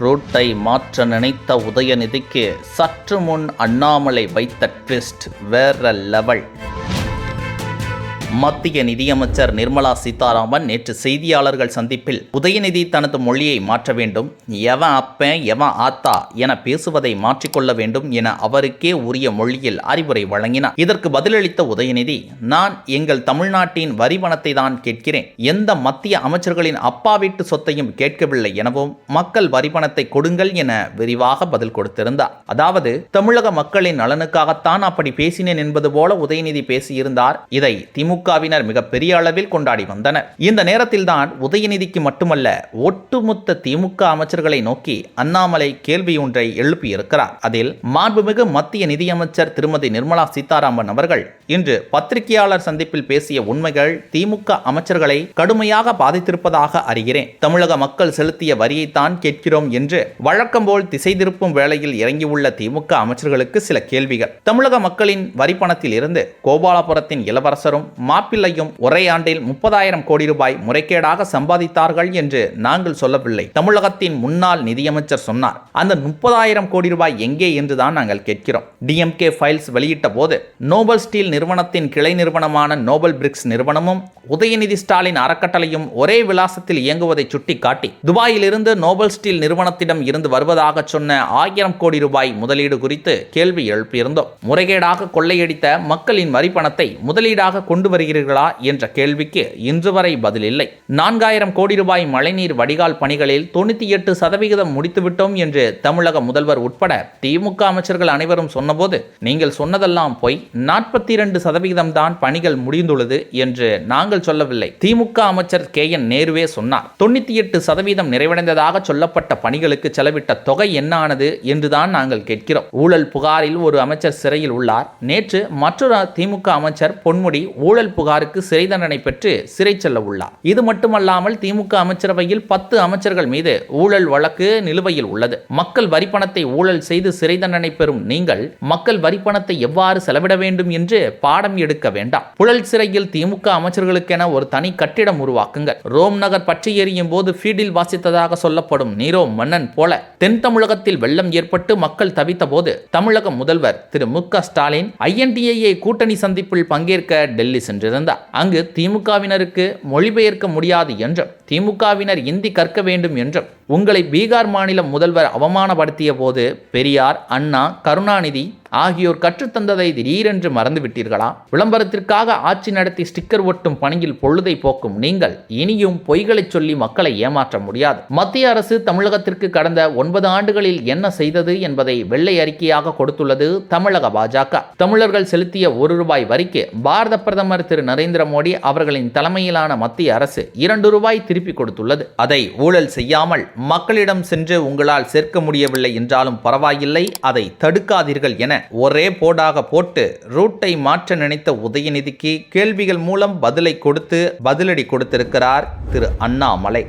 ரூட்டை மாற்ற நினைத்த உதயநிதிக்கு சற்று முன் அண்ணாமலை வைத்த ட்விஸ்ட் வேற லெவல். மத்திய நிதியமைச்சர் நிர்மலா சீதாராமன் நேற்று செய்தியாளர்கள் சந்திப்பில் உதயநிதி தனது மொழியை மாற்ற வேண்டும் எவன் அப்பன் எவன் ஆத்தா என பேசுவதை மாற்றிக்கொள்ள வேண்டும் என அவருக்கே உரிய மொழியில் அறிவுரை வழங்கினார். இதற்கு பதிலளித்த உதயநிதி நான் எங்கள் தமிழ்நாட்டின் வரிவனத்தை தான் கேட்கிறேன். எந்த மத்திய அமைச்சர்களின் அப்பா வீட்டு சொத்தையும் கேட்கவில்லை எனவும் மக்கள் வரி கொடுங்கள் என விரிவாக பதில் கொடுத்திருந்தார். அதாவது தமிழக மக்களின் நலனுக்காகத்தான் அப்படி பேசினேன் என்பது போல உதயநிதி பேசியிருந்தார். இதை திமுகவினர் மிக பெரிய அளவில் கொண்டாடி வந்தனர். இந்த நேரத்தில்தான் உதயநிதிக்கு மட்டுமல்ல ஒட்டுமொத்த திமுக அமைச்சர்களை நோக்கி அண்ணாமலை கேள்வி ஒன்றை எழுப்பியிருக்கிறார். அதில் மாண்புமிகு மத்திய நிதியமைச்சர் திருமதி நிர்மலா சீதாராமன் அவர்கள் இன்று பத்திரிகையாளர் சந்திப்பில் பேசிய உண்மைகள் திமுக அமைச்சர்களை கடுமையாக பாதித்திருப்பதாக அறிகிறேன். தமிழக மக்கள் செலுத்திய வரியைத்தான் கேட்கிறோம் என்று வழக்கம் போல் திசை திருப்பும் வேளையில் இறங்கியுள்ள திமுக அமைச்சர்களுக்கு சில கேள்விகள். தமிழக மக்களின் வரிப்பணத்தில் இருந்து கோபாலபுரத்தின் இளவரசரும் மாப்பிள்ளையும் ஒரே ஆண்டில் முப்பதாயிரம் கோடி ரூபாய் முறைகேடாக சம்பாதித்தார்கள் என்று நாங்கள் சொல்லவில்லை. தமிழகத்தின் முன்னாள் நிதியமைச்சர் சொன்னார். அந்த முப்பதாயிரம் கோடி ரூபாய் எங்கே என்றுதான் நாங்கள் கேட்கிறோம். டிஎம்கே ஃபைல்ஸ் வெளியிட்ட போது நோபல் ஸ்டீல் நிறுவனத்தின் கிளை நிறுவனமான நோபல் பிரிக்ஸ் நிறுவனமும் உதயநிதி ஸ்டாலின் அறக்கட்டளையும் ஒரே விலாசத்தில் இயங்குவதை சுட்டிக்காட்டி துபாயிலிருந்து நோபல் ஸ்டீல் நிறுவனத்திடம் இருந்து வருவதாக சொன்ன ஆயிரம் கோடி ரூபாய் முதலீடு குறித்து கேள்வி எழுப்பியிருந்தோம். முறைகேடாக கொள்ளையடித்த மக்களின் வரிப்பணத்தை முதலீடாக கொண்டு வருகிறீர்களா என்ற கேள்விக்கு இன்று வரை பதில் இல்லை நான்காயிரம் கோடி ரூபாய் மழைநீர் வடிகால் பணிகளில் தொண்ணூத்தி எட்டு சதவிகிதம் முடித்துவிட்டோம் என்று தமிழக முதல்வர் உட்பட திமுக அமைச்சர்கள் அனைவரும் சொன்னபோது நீங்கள் சொன்னதெல்லாம் போய். நாற்பத்தி இரண்டு சதவிகிதம் தான் பணிகள் முடிந்துள்ளது என்று நாங்கள் சொல்லவில்லை. திமுக அமைச்சர் கே. என். நேருவே சொன்னார். தொண்ணூத்தி எட்டு சதவீதம் நிறைவடைந்ததாக சொல்லப்பட்ட பணிகளுக்கு செலவிட்ட தொகை என்ன ஆனது என்றுதான் நாங்கள் கேட்கிறோம். ஊழல் புகாரில் ஒரு அமைச்சர் சிறையில் உள்ளார். நேற்று மற்றொரு திமுக அமைச்சர் பொன்முடி ஊழல் புகாருக்கு சிறை தண்டனை பெற்று சிறை செல்ல உள்ளார். இது மட்டுமல்லாமல் திமுக அமைச்சரவையில் பத்து அமைச்சர்கள் மீது ஊழல் வழக்கு நிலுவையில் உள்ளது. மக்கள் வரிப்பணத்தை ஊழல் செய்து சிறை தண்டனை பெறும் நீங்கள் மக்கள் வரிப்பணத்தை எவ்வாறு செலவிட வேண்டும் என்று பாடம் எடுக்க வேண்டாம். புழல் சிறையில் திமுக அமைச்சர்களுக்கென ஒரு தனி கட்டிடம் உருவாக்குங்கள். ரோம் நகர் பற்றி எரியும் போது ஃபீடில் வாசித்ததாக சொல்லப்படும் நீரோ மன்னன் போல தென் தமிழகத்தில் வெள்ளம் ஏற்பட்டு மக்கள் தவித்த போது தமிழக முதல்வர் திரு மு க ஸ்டாலின் ஐஎன்டிஏ கூட்டணி சந்திப்பில் பங்கேற்க டெல்லி சென்றிருந்தார் அங்கு திமுகவினருக்கு மொழிபெயர்க்க முடியாது என்றும் திமுகவினர் இந்தி கற்க வேண்டும் என்றும் உங்களை பீகார் மாநில முதல்வர் அவமானப்படுத்திய போது பெரியார் அண்ணா கருணாநிதி ஆகியோர் கற்றுத்தந்ததை திடீரென்று மறந்துவிட்டீர்களா? விளம்பரத்திற்காக ஆட்சி நடத்தி ஸ்டிக்கர் ஒட்டும் பணியில் பொழுதை போக்கும் நீங்கள் இனியும் பொய்களை சொல்லி மக்களை ஏமாற்ற முடியாது. மத்திய அரசு தமிழகத்திற்கு கடந்த ஒன்பது ஆண்டுகளில் என்ன செய்தது என்பதை வெள்ளை அறிக்கையாக கொடுத்துள்ளது தமிழக பாஜக. தமிழர்கள் செலுத்திய ஒரு ரூபாய் வரிக்கு பாரத பிரதமர் திரு நரேந்திர மோடி அவர்களின் தலைமையிலான மத்திய அரசு இரண்டு ரூபாய் திருப்பி கொடுத்துள்ளது. அதை ஊழல் செய்யாமல் மக்களிடம் சென்று உங்களால் சேர்க்க முடியவில்லை என்றாலும் பரவாயில்லை அதை தடுக்காதீர்கள் என ஒரே போடாக போட்டு ரூட்டை மாற்ற நினைத்த உதயநிதிக்கு கேள்விகள் மூலம் பதிலை கொடுத்து பதிலடி கொடுத்திருக்கிறார் திரு அண்ணாமலை.